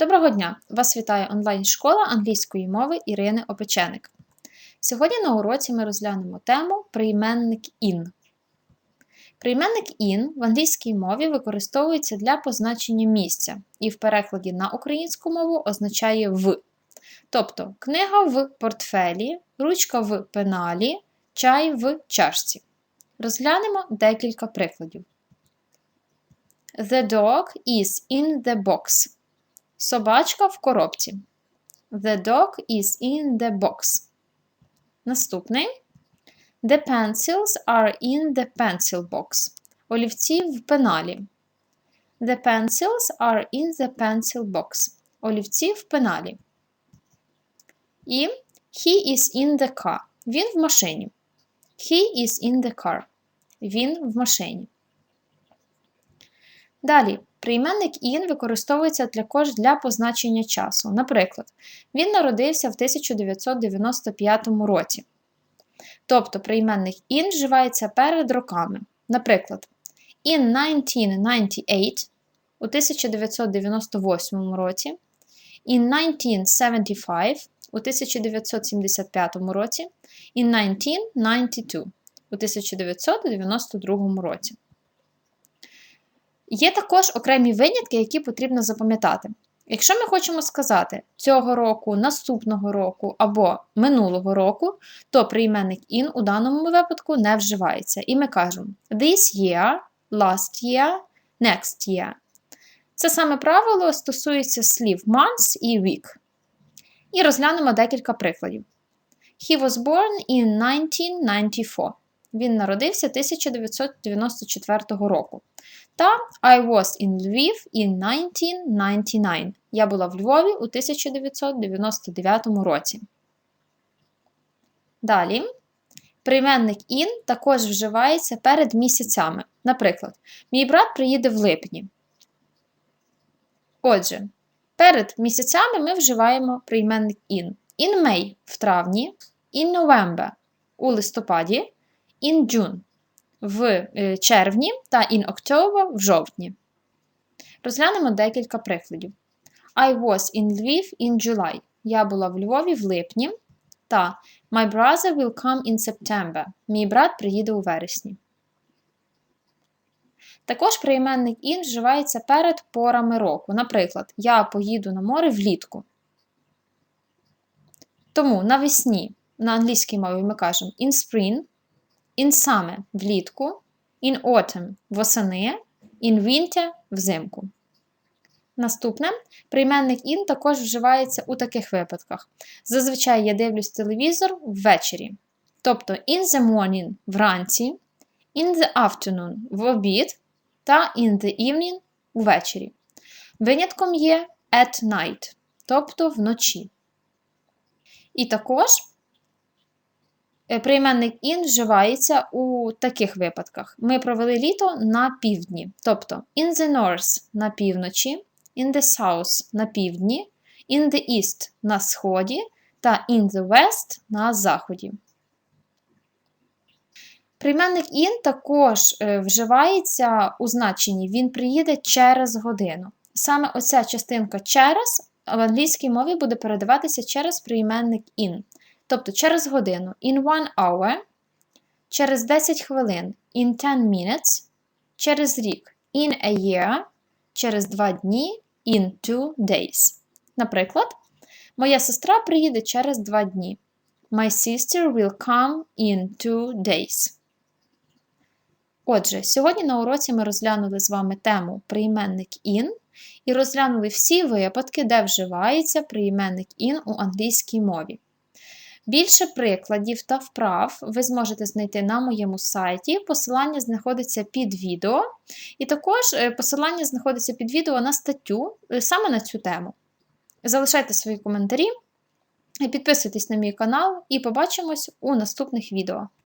Доброго дня! Вас вітає онлайн-школа англійської мови Ірини Опеченик. Сьогодні на уроці ми розглянемо тему прийменник in. Прийменник in в англійській мові використовується для позначення місця і в перекладі на українську мову означає в. Тобто книга в портфелі, ручка в пеналі, чай в чашці. Розглянемо декілька прикладів. The dog is in the box. Собачка в коробці. The dog is in the box. Наступний. The pencils are in the pencil box. Олівці в пеналі. The pencils are in the pencil box. Олівці в пеналі. І he is in the car. Він в машині. He is in the car. Він в машині. Далі, прийменник in використовується також для позначення часу. Наприклад, він народився в 1995 році. Тобто прийменник in вживається перед роками. Наприклад, in 1998 у 1998 році, in 1975 у 1975 році, in 1992 у 1992 році. Є також окремі винятки, які потрібно запам'ятати. Якщо ми хочемо сказати цього року, наступного року або минулого року, то прийменник in у даному випадку не вживається. І ми кажемо this year, last year, next year. Це саме правило стосується слів months і week. І розглянемо декілька прикладів. He was born in 1994. Він народився 1994 року. Та I was in Lviv in 1999. Я була в Львові у 1999 році. Далі. Прийменник in також вживається перед місяцями. Наприклад, мій брат приїде в липні. Отже, перед місяцями ми вживаємо прийменник in. In May в травні, in November у листопаді, in June в червні та in October в жовтні. Розглянемо декілька прикладів. I was in Lviv in July. Я була в Львові в липні. Та My brother will come in September. Мій брат приїде у вересні. Також прийменник in вживається перед порами року. Наприклад, я поїду на море влітку. Тому навесні на англійській мові ми кажемо in spring, in summer влітку, in autumn восени, in winter взимку. Наступне прийменник in також вживається у таких випадках. Зазвичай я дивлюсь телевізор ввечері. Тобто in the morning вранці, in the afternoon в обід та in the evening увечері. Винятком є at night, тобто вночі. І також прийменник in вживається у таких випадках. Ми провели літо на півдні, тобто in the north на півночі, in the south на півдні, in the east на сході та in the west на заході. Прийменник in також вживається у значенні він приїде через годину. Саме оця частинка через в англійській мові буде передаватися через прийменник in. Тобто через годину in one hour, через 10 хвилин in 10 minutes, через рік in a year, через 2 дні in 2 days. Наприклад, моя сестра приїде через 2 дні. My sister will come in 2 days. Отже, сьогодні на уроці ми розглянули з вами тему прийменник in і розглянули всі випадки, де вживається прийменник in у англійській мові. Більше прикладів та вправ ви зможете знайти на моєму сайті. Посилання знаходиться під відео, і також посилання знаходиться під відео на статтю саме на цю тему. Залишайте свої коментарі, підписуйтесь на мій канал і побачимось у наступних відео.